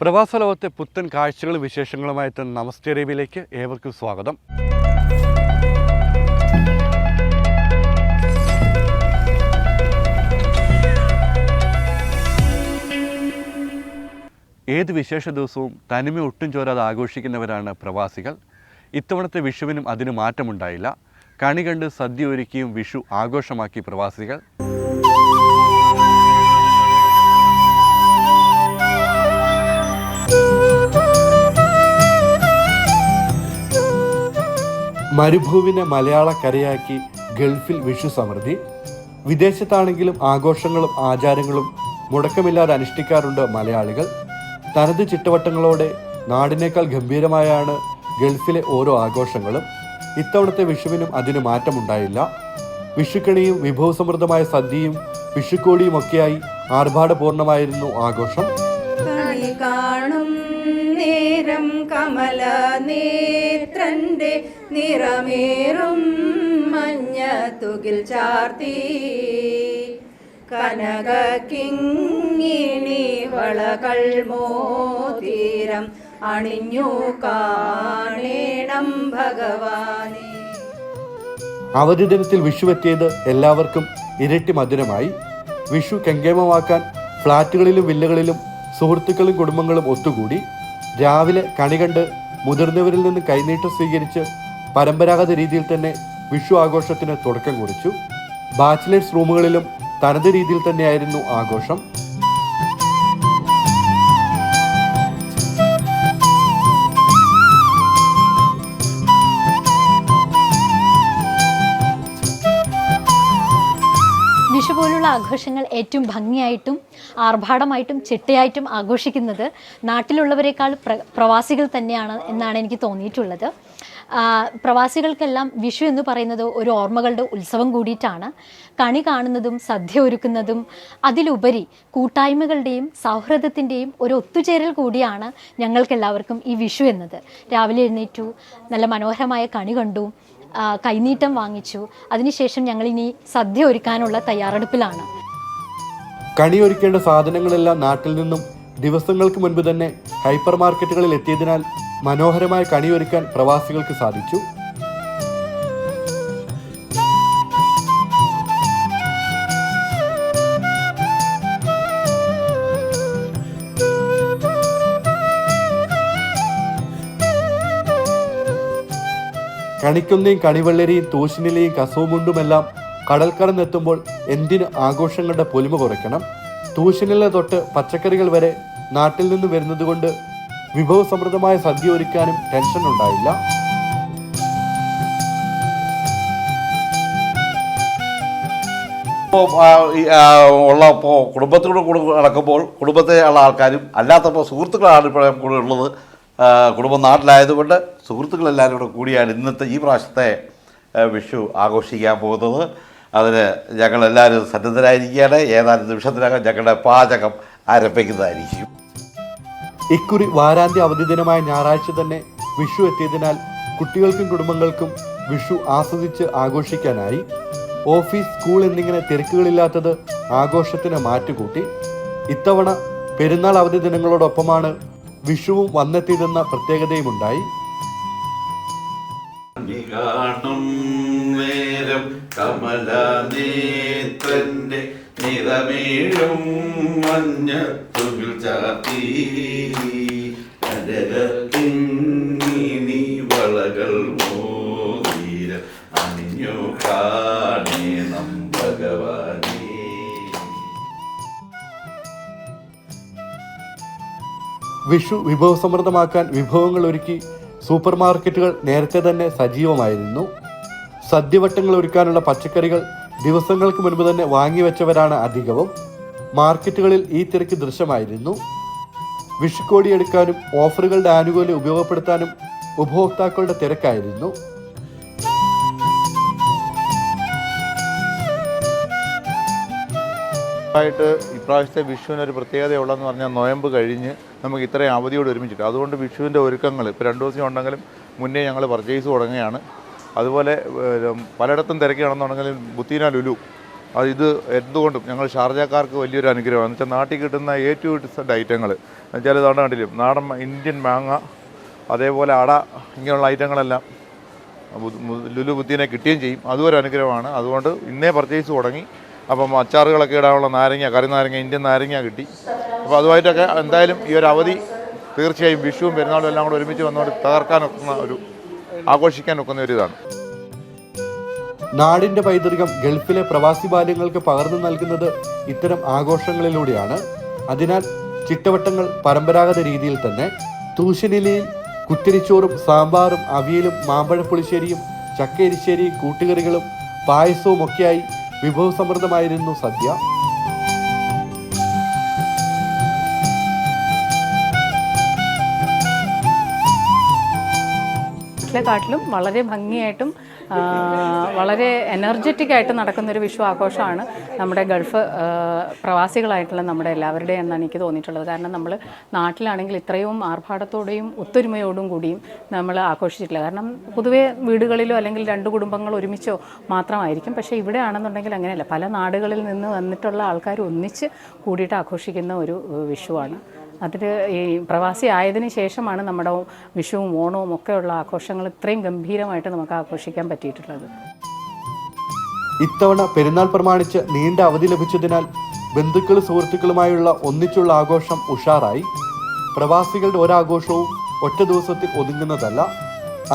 പ്രവാസ ലോകത്തെ പുത്തൻ കാഴ്ചകളും വിശേഷങ്ങളുമായി എത്തുന്ന നമസ്തേ അറേബ്യയിലേക്ക് ഏവർക്കും സ്വാഗതം. ഏത് വിശേഷ ദിവസവും തനിമ ഒട്ടും ചോരാതെ ആഘോഷിക്കുന്നവരാണ് പ്രവാസികൾ. ഇത്തവണത്തെ വിഷുവിനും അതിന് മാറ്റമുണ്ടായില്ല. കണി കണ്ട് സദ്യ ഒരുക്കിയും വിഷു ആഘോഷമാക്കി പ്രവാസികൾ. മരുഭൂവിനെ മലയാളക്കരയാക്കി ഗൾഫിൽ വിഷു സമൃദ്ധി വിദേശത്താണെങ്കിലും ആഘോഷങ്ങളും ആചാരങ്ങളും മുടക്കമില്ലാതെ അനുഷ്ഠിക്കാറുണ്ട് മലയാളികൾ. തനത് ചിട്ടവട്ടങ്ങളോടെ നാടിനേക്കാൾ ഗംഭീരമായാണ് ഗൾഫിലെ ഓരോ ആഘോഷങ്ങളും. ഇത്തവണത്തെ വിഷുവിനും അതിന് മാറ്റമുണ്ടായില്ല. വിഷുക്കണിയും വിഭവസമൃദ്ധമായ സദ്യയും വിഷുക്കോടിയുമൊക്കെയായി ആർഭാടപൂർണമായിരുന്നു ആഘോഷം. കണി നേരം കമല നേത്രന്റെ നിറമേറും മഞ്ഞ തുകിൽ ചാർത്തി. കനക കിങ്ങിണി വളകൾ മോതീരം അണിഞ്ഞു കാണേണം ഭഗവാനെ. അവധി ദിനത്തിൽ വിഷു എത്തിയത് എല്ലാവർക്കും ഇരട്ടി മധുരമായി. വിഷു കെങ്കേമമാക്കാൻ ഫ്ളാറ്റുകളിലും വില്ലകളിലും സുഹൃത്തുക്കളും കുടുംബങ്ങളും ഒത്തുകൂടി രാവിലെ കണി കണ്ട് മുതിർന്നവരിൽ നിന്ന് കൈനീട്ടം സ്വീകരിച്ച് പരമ്പരാഗത രീതിയിൽ തന്നെ വിഷു ആഘോഷത്തിന് തുടക്കം കുറിച്ചു. ബാച്ചിലേഴ്സ് റൂമുകളിലും തനത് രീതിയിൽ തന്നെയായിരുന്നു ആഘോഷം. ആഘോഷങ്ങൾ ഏറ്റവും ഭംഗിയായിട്ടും ആർഭാടമായിട്ടും ചിട്ടയായിട്ടും ആഘോഷിക്കുന്നത് നാട്ടിലുള്ളവരെക്കാൾ പ്ര പ്രവാസികൾ തന്നെയാണ് എന്നാണ് എനിക്ക് തോന്നിയിട്ടുള്ളത്. പ്രവാസികൾക്കെല്ലാം വിഷു എന്ന് പറയുന്നത് ഒരു ഓർമ്മകളുടെ ഉത്സവം കൂടിയിട്ടാണ്. കണി കാണുന്നതും സദ്യ ഒരുക്കുന്നതും അതിലുപരി കൂട്ടായ്മകളുടെയും സൗഹൃദത്തിന്റെയും ഒരു ഒത്തുചേരൽ കൂടിയാണ് ഞങ്ങൾക്കെല്ലാവർക്കും ഈ വിഷു എന്നത്. രാവിലെ എഴുന്നേറ്റു നല്ല മനോഹരമായ കണി കണ്ടു കൈനീട്ടം വാങ്ങിച്ചു. അതിനുശേഷം ഞങ്ങൾ ഇനി സദ്യ ഒരുക്കാനുള്ള തയ്യാറെടുപ്പിലാണ്. കണി ഒരുക്കേണ്ട സാധനങ്ങളെല്ലാം നാട്ടിൽ നിന്നും ദിവസങ്ങൾക്ക് മുൻപ് തന്നെ ഹൈപ്പർ മാർക്കറ്റുകളിൽ എത്തിയതിനാൽ മനോഹരമായ കണിയൊരുക്കാൻ പ്രവാസികൾക്ക് സാധിച്ചു. കണിക്കൊന്നയും കണിവെള്ളരിയും തൂശിനിലയും കസവുമുണ്ടുമെല്ലാം കടൽക്കടന്നെത്തുമ്പോൾ എന്തിന് ആഘോഷങ്ങളുടെ പൊലിമ കുറയ്ക്കണം? തൂശനില തൊട്ട് പച്ചക്കറികൾ വരെ നാട്ടിൽ നിന്ന് വരുന്നതുകൊണ്ട് വിഭവസമൃദ്ധമായ സദ്യ ഒരുക്കാനും ടെൻഷൻ ഉണ്ടായില്ല. ഇപ്പോൾ ഉള്ള ഇപ്പോൾ കുടുംബത്തിലൂടെ കൂടെ നടക്കുമ്പോൾ കുടുംബത്തെ ആൾക്കാരും അല്ലാത്തപ്പോൾ സുഹൃത്തുക്കളാണ് ഇപ്പോൾ ഉള്ളത് കുടുംബം നാട്ടിലായതുകൊണ്ട് സുഹൃത്തുക്കളെല്ലാവരും കൂടെ കൂടിയാണ് ഇന്നത്തെ ഈ പ്രാവശ്യത്തെ വിഷു ആഘോഷിക്കാൻ പോകുന്നത്. അതിന് ഞങ്ങളെല്ലാവരും സന്നദ്ധരായിരിക്കുകയാണ്. ഏതാനും നിമിഷത്തിനകം ഞങ്ങളുടെ പാചകം ആരംഭിക്കുന്നതായിരിക്കും. ഇക്കുറി വാരാന്ത്യ അവധി ദിനമായ ഞായറാഴ്ച തന്നെ വിഷു എത്തിയതിനാൽ കുട്ടികൾക്കും കുടുംബങ്ങൾക്കും വിഷു ആസ്വദിച്ച് ആഘോഷിക്കാനായി ഓഫീസ് സ്കൂൾ എന്നിങ്ങനെ തിരക്കുകളില്ലാത്തത് ആഘോഷത്തിന് മാറ്റുകൂട്ടി. ഇത്തവണ പെരുന്നാൾ അവധി ദിനങ്ങളോടൊപ്പമാണ് വിഷുവും വന്നെത്തിയതെന്ന പ്രത്യേകതയുമുണ്ടായി. കാണും നേരം നിറമേഴും മഞ്ഞത്തുകിൽ ചാത്തി വിഷു വിഭവസമൃദ്ധമാക്കാൻ വിഭവങ്ങൾ ഒരുക്കി സൂപ്പർ മാർക്കറ്റുകൾ നേരത്തെ തന്നെ സജീവമായിരുന്നു. സദ്യവട്ടങ്ങൾ ഒരുക്കാനുള്ള പച്ചക്കറികൾ ദിവസങ്ങൾക്ക് മുൻപ് തന്നെ വാങ്ങിവെച്ചവരാണ് അധികവും. മാർക്കറ്റുകളിൽ ഈ തിരക്ക് ദൃശ്യമായിരുന്നു. വിഷുക്കോടി എടുക്കാനും ഓഫറുകളുടെ ആനുകൂല്യം ഉപയോഗപ്പെടുത്താനും ഉപഭോക്താക്കളുടെ തിരക്കായിരുന്നു. ആയിട്ട് ഇപ്രാവശ്യത്തെ വിഷുവിന് ഒരു പ്രത്യേകതയുള്ളതെന്ന് പറഞ്ഞാൽ നോയമ്പ് കഴിഞ്ഞ് നമുക്ക് ഇത്രയും അവധിയോട് ഒരുമിച്ചിട്ട്. അതുകൊണ്ട് വിഷുവിന്റെ ഒരുക്കങ്ങൾ ഇപ്പോൾ രണ്ട് ദിവസം ഉണ്ടെങ്കിലും മുന്നേ ഞങ്ങൾ പർച്ചേസ് തുടങ്ങുകയാണ്. അതുപോലെ പലയിടത്തും തിരക്കുകയാണെന്നുണ്ടെങ്കിലും ബുത്തീന ലുലു. അത് ഇത് എന്തുകൊണ്ടും ഞങ്ങൾ ഷാർജക്കാർക്ക് വലിയൊരു അനുഗ്രഹമാണ്. വെച്ചാൽ നാട്ടിൽ കിട്ടുന്ന ഏറ്റവും ടു ഐറ്റങ്ങൾ. എന്നുവെച്ചാൽ ഇതാണ്ട് കണ്ടില്ലേ? നാടൻ ഇന്ത്യൻ മാങ്ങ അതേപോലെ അട ഇങ്ങനെയുള്ള ഐറ്റങ്ങളെല്ലാം ലുലു ബുദ്ധിനെ കിട്ടുകയും ചെയ്യും. അതും ഒരു അനുഗ്രഹമാണ്. അതുകൊണ്ട് ഇന്നേ പർച്ചേസ് തുടങ്ങി. അപ്പം അച്ചാറുകളൊക്കെ ഇടാനുള്ള നാരങ്ങ കറി നാരങ്ങ ഇന്ത്യൻ നാരങ്ങ കിട്ടി. അപ്പോൾ അതുമായിട്ടൊക്കെ എന്തായാലും ഈ ഒരു അവധി തീർച്ചയായും വിഷുവും പെരുന്നാളും എല്ലാം കൂടെ ഒരുമിച്ച് വന്നുകൊണ്ട് തകർക്കാൻ ഒക്കുന്ന ഒരു ആഘോഷിക്കാൻ ഒക്കുന്ന ഒരു ഇതാണ്. നാടിന്റെ പൈതൃകം ഗൾഫിലെ പ്രവാസി ബാല്യങ്ങൾക്ക് പകർന്നു നൽകുന്നത് ഇത്തരം ആഘോഷങ്ങളിലൂടെയാണ്. അതിനാൽ ചിട്ടവട്ടങ്ങൾ പരമ്പരാഗത രീതിയിൽ തന്നെ തൂശനിലയിൽ കുത്തിരിച്ചോറും സാമ്പാറും അവിയലും മാമ്പഴ പുളിശ്ശേരിയും ചക്കയിരിശ്ശേരിയും കൂട്ടുകറികളും പായസവും ഒക്കെയായി വിഭവസമൃദ്ധമായിരുന്നു സദ്യ. കാട്ടിലും വളരെ ഭംഗിയായിട്ടും വളരെ എനർജറ്റിക് ആയിട്ട് നടക്കുന്ന ഒരു വിഷു ആഘോഷമാണ് നമ്മുടെ ഗൾഫ് പ്രവാസികളായിട്ടുള്ള നമ്മുടെ എല്ലാവരുടെയും എന്നാണ് എനിക്ക് തോന്നിയിട്ടുള്ളത്. കാരണം നമ്മൾ നാട്ടിലാണെങ്കിൽ ഇത്രയും ആർഭാടത്തോടെയും ഒത്തൊരുമയോടും കൂടിയും നമ്മൾ ആഘോഷിച്ചിട്ടില്ല. കാരണം പൊതുവേ വീടുകളിലോ അല്ലെങ്കിൽ രണ്ട് കുടുംബങ്ങൾ ഒരുമിച്ചോ മാത്രമായിരിക്കും. പക്ഷേ ഇവിടെ ആണെന്നുണ്ടെങ്കിൽ അങ്ങനെയല്ല. പല നാടുകളിൽ നിന്ന് വന്നിട്ടുള്ള ആൾക്കാർ ഒന്നിച്ച് കൂടിയിട്ട് ആഘോഷിക്കുന്ന ഒരു വിഷുവാണ്. അതിൽ ഈ പ്രവാസി ആയതിനു ശേഷമാണ് നമ്മുടെ വിഷുവും ഓണവും ഒക്കെയുള്ള ആഘോഷങ്ങൾ ഇത്രയും ഗംഭീരമായിട്ട് നമുക്ക് ആഘോഷിക്കാൻ പറ്റിയിട്ടുള്ളത്. ഇത്തവണ പെരുന്നാൾ പ്രമാണിച്ച് നീണ്ട അവധി ലഭിച്ചതിനാൽ ബന്ധുക്കളും സുഹൃത്തുക്കളുമായുള്ള ഒന്നിച്ചുള്ള ആഘോഷം ഉഷാറായി. പ്രവാസികളുടെ ഒരാഘോഷവും ഒറ്റ ദിവസത്തിൽ ഒതുങ്ങുന്നതല്ല.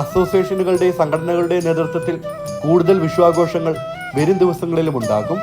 അസോസിയേഷനുകളുടെയും സംഘടനകളുടെയും നേതൃത്വത്തിൽ കൂടുതൽ വിഷു ആഘോഷങ്ങൾ വരും ദിവസങ്ങളിലും ഉണ്ടാകും.